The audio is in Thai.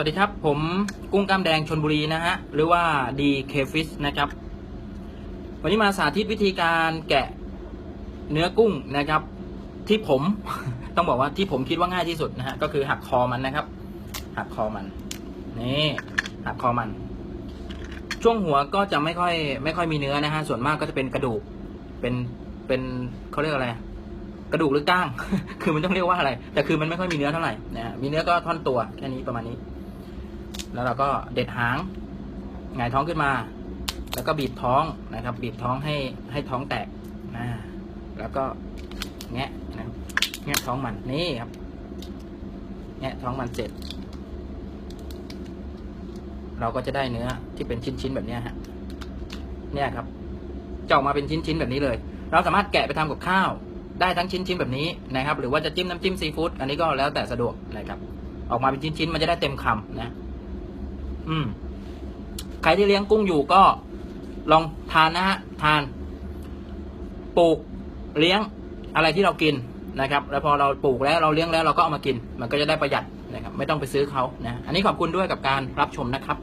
วัสดีครับ ผมกุ้งกล้ามแดงชนบุรีนะฮะ หรือว่าดีเคฟิสนะครับ วันนี้มาสาธิตวิธีการแกะเนื้อกุ้งนะครับ ที่ผมต้องบอกว่าที่ผมคิดว่าง่ายที่สุดนะฮะก็คือหักคอมันนะครับ หักคอมันนี่หักคอมัน ช่วงหัวก็จะไม่ค่อย ไม่ค่อยมีเนื้อนะฮะส่วนมากก็จะเป็นกระดูก เป็นเป็นเขาเรียกอะไรกระดูกหรือก้าง คือมันต้องเรียกว่าอะไร แต่คือมันไม่ค่อยมีเนื้อเท่าไหร่นะฮะมีเนื้อก็ท่อนตัวแค่นี้ประมาณนี้ แล้วเราก็เด็ดหางหงายท้องขึ้นมา แล้วก็บีบท้องนะครับ บีบท้องให้ให้ท้องแตกนะแล้วก็แงะนะครับแงะท้องมันนี่ครับแงะท้องมันเสร็จ เราก็จะได้เนื้อที่เป็นชิ้นๆแบบนี้ฮะเนี่ยครับจะออกมาเป็นชิ้นๆแบบนี้เลย เราสามารถแกะไปทำกับข้าว ได้ทั้งชิ้นๆแบบนี้นะครับ หรือว่าจะจิ้มน้ำจิ้มซีฟู้ดอันนี้ก็แล้วแต่สะดวกนะครับออกมาเป็นชิ้นๆมันจะได้เต็มคำนะ อืม ใครที่เลี้ยงกุ้งอยู่ก็ลองทานนะฮะ ทาน ปลูกเลี้ยงอะไรที่เรากินนะครับ แล้วพอเราปลูกแล้วเราเลี้ยงแล้วเราก็เอามากิน มันก็จะได้ประหยัดนะครับ ไม่ต้องไปซื้อเขานะ อันนี้ขอบคุณด้วยกับการรับชมนะครับ